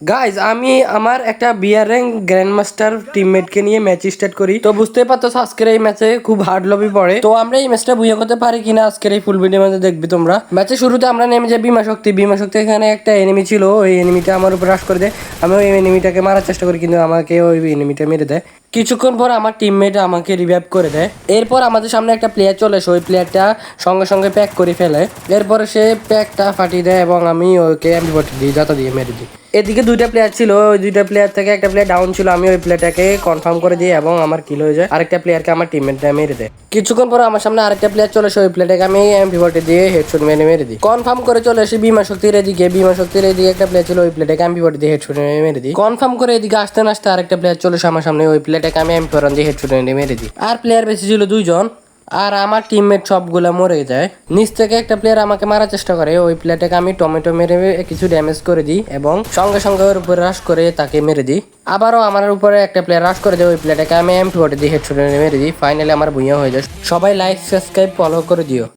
Guys আমি আমার একটা বিয়ার র্যাঙ্ক গ্র্যান্ড মাস্টার টিমমেটকে নিয়ে ম্যাচ স্টার্ট করি। তো বুঝতে পারতো আজকের এই ম্যাচে খুব হার্ড লবি পড়ে। তো আমরা এই ম্যাচটা বুঝে করতে পারি কিনা, আজকের এই ফুল ভিডিও মধ্যে দেখবি তোমরা। ম্যাচের শুরুতে আমরা নেমে যাই বিমা শক্তি। বিমা শক্তি এখানে একটা এনিমি ছিল, ওই এনিমিটা আমার উপর রাশ করে দেয়। আমি ওই এনিমিটাকে মারার চেষ্টা করি, কিন্তু আমাকে ওই এনিমিটা মেরে দেয়। কিছুক্ষণ পর আমার টিমমেট আমাকে রিভাইভ করে দেয়। এরপর আমাদের সামনে একটা প্লেয়ার চলে আসে, ওই প্লেয়ারটা সঙ্গে সঙ্গে প্যাক করে ফেলে। এরপরে সে প্যাকটা ফাটিয়ে দেয় এবং আমি ওকে বটি দিই, যাতা দিয়ে মেরে দিই। এদিকে দুইটা প্লেয়ার ছিল, ওই দুইটা প্লেয়ার থেকে একটা প্লেয়ার ডাউন ছিল, আমি ওই প্লেয়ারটাকে কনফার্ম করে দিই এবং আমার কিল হয়ে যায়। আরেকটা প্লেয়ারকে আমার টিমমেটটা মেরে দেয়। কিছুক্ষণ পর আমার সামনে আরেকটা প্লেয়ার চলে আসে, ওই প্লেয়ারটাকে আমি এমপি বটি দিয়ে হেডশট মেরে মেরে দিই। কনফার্ম করে চলে আসি বিমা শক্তির এদিকে, বিমা শক্তির এদিকে একটা প্লেয়ার ছিল, ওই প্লেয়ারটাকে এমপি বটি দিয়ে হেডশট মেরে দিই। কনফার্ম করে এদিকে আসতে না আসতে আরেকটা প্লেয়ার চলে আসে আমার সামনে, ওই প্লেয়ারটাকে আমি এমপি ফোরান দিয়ে হেডশট মেরে মেরে দিই। আর প্লেয়ার বেশি ছিল দুইজন। আর আমার টিমমেট সবগুলা মরে যায়। নিচ থেকে একটা প্লেয়ার আমাকে মারার চেষ্টা করে। ওই প্লেয়ারটাকে আমি টমেটো মেরে কিছু ড্যামেজ করে দিই এবং সঙ্গে সঙ্গে ওর উপরে রাশ করে তাকে মেরে দিই। আবারও আমার উপরে একটা প্লেয়ার রাশ করে দেয়, ওই প্লেয়ারটাকে আমি এম ফোর্টে দিয়ে হেডশট মেরে দিই। ফাইনালি আমার ভুইয়া হয়ে যায়। সবাই লাইক সাবস্ক্রাইব ফলো করে দিও।